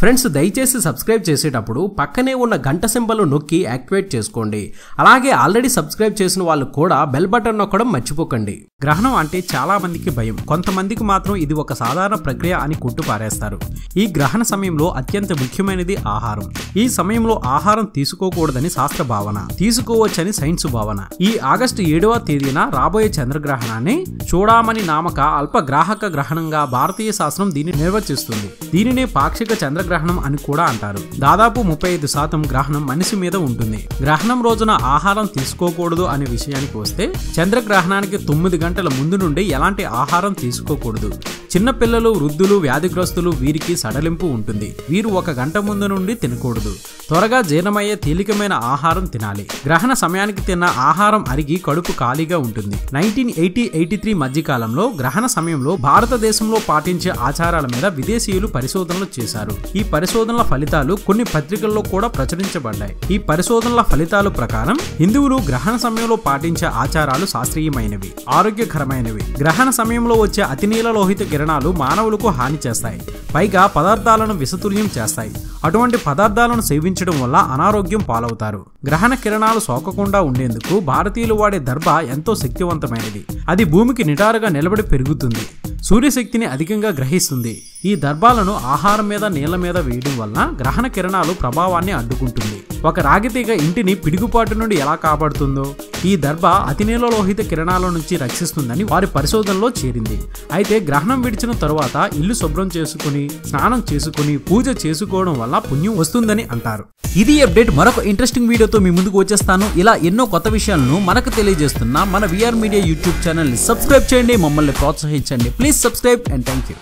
Friends దయచేసి subscribe చేసేటప్పుడు పక్కనే ఉన్న గంట సింబల్ నొక్కి యాక్టివేట్ చేసుకోండి. అలాగే ఆల్రెడీ సబ్స్క్రైబ్ చేసిన వాళ్ళు కూడా బెల్ బటన్ నొక్కడం మర్చిపోకండి. గ్రహణం అంటే చాలా మందికి భయం. కొంతమందికి మాత్రం ఇది ఒక సాధారణ ప్రక్రియ అని కొట్టుపారేస్తారు ఈ గ్రహణ సమయంలో అత్యంత ముఖ్యమైనది ఆహారం. ఈ సమయంలో ఆహారం తీసుకోకూడదని శాస్త్ర భావన తీసుకోవచ్చని సైన్స్ భావన. ఈ ఆగస్టు ఏడవ తేదీన రాబోయే చంద్రగ్రహణాన్ని చూడామని నామక అల్పగ్రాహక గ్రహణంగా భారతీయ శాస్త్రం దీన్ని నిర్వచిస్తుంది. దీనినే పాక్షిక గ్రహణం అని కూడా అంటారు. దాదాపు ముప్పై ఐదు శాతం గ్రహణం మనిషి మీద ఉంటుంది. గ్రహణం రోజున ఆహారం తీసుకోకూడదు అనే విషయానికి వస్తే చంద్రగ్రహణానికి తొమ్మిది గంటల ముందు నుండి ఎలాంటి ఆహారం తీసుకోకూడదు. చిన్నపిల్లలు వృద్ధులు వ్యాధిగ్రస్తులు వీరికి సడలింపు ఉంటుంది. వీరు ఒక గంట ముందు నుండి తినకూడదు. త్వరగా జీర్ణమయ్యే తేలికమైన ఆహారం తినాలి. గ్రహణ సమయానికి తిన్న ఆహారం అరిగి కడుపు ఖాళీగా ఉంటుంది. నైన్టీన్ ఎయిటీ ఎయిటీ త్రీ మధ్యకాలంలో గ్రహణ సమయంలో భారతదేశంలో పాటించే ఆచారాల మీద విదేశీయులు పరిశోధనలు చేశారు. ఈ పరిశోధనల ఫలితాలు కొన్ని పత్రికల్లో కూడా ప్రచురించబడ్డాయి. ఈ పరిశోధనల ఫలితాల ప్రకారం హిందువులు గ్రహణ సమయంలో పాటించే ఆచారాలు శాస్త్రీయమైనవి ఆరోగ్యకరమైనవి. గ్రహణ సమయంలో వచ్చే అతినీల లోహిత కిరణాలు మానవులకు హాని చేస్తాయి. పైగా పదార్థాలను విషతుల్యం చేస్తాయి. అటువంటి పదార్థాలను సేవించడం వల్ల అనారోగ్యం పాలవుతారు. గ్రహణ కిరణాలు సోకకుండా ఉండేందుకు భారతీయులు వాడే దర్భ ఎంతో శక్తివంతమైనది. అది భూమికి నిటారుగా నిలబడి పెరుగుతుంది. సూర్యశక్తిని అధికంగా గ్రహిస్తుంది. ఈ దర్భాలను ఆహారం మీద నీళ్ళ మీద వేయడం వలన గ్రహణ కిరణాలు ప్రభావాన్ని అడ్డుకుంటుంది. ఒక రాగితీగ ఇంటిని పిడుగుపాటు నుండి ఎలా కాపాడుతుందో ఈ దర్భ అతి లోహిత కిరణాల నుంచి రక్షిస్తుందని వారి పరిశోధనలో చేరింది. అయితే గ్రహణం విడిచిన తరువాత ఇల్లు శుభ్రం చేసుకుని స్నానం చేసుకుని పూజ చేసుకోవడం వల్ల పుణ్యం వస్తుందని అంటారు. ఇది అప్డేట్. మరొక ఇంట్రెస్టింగ్ వీడియోతో మీ ముందుకు వచ్చేస్తాను. ఇలా ఎన్నో కొత్త విషయాలను మనకు తెలియజేస్తున్న మన విఆర్ మీడియా యూట్యూబ్ ఛానల్ని సబ్స్క్రైబ్ చేయండి. మమ్మల్ని ప్రోత్సహించండి. Please subscribe and thank you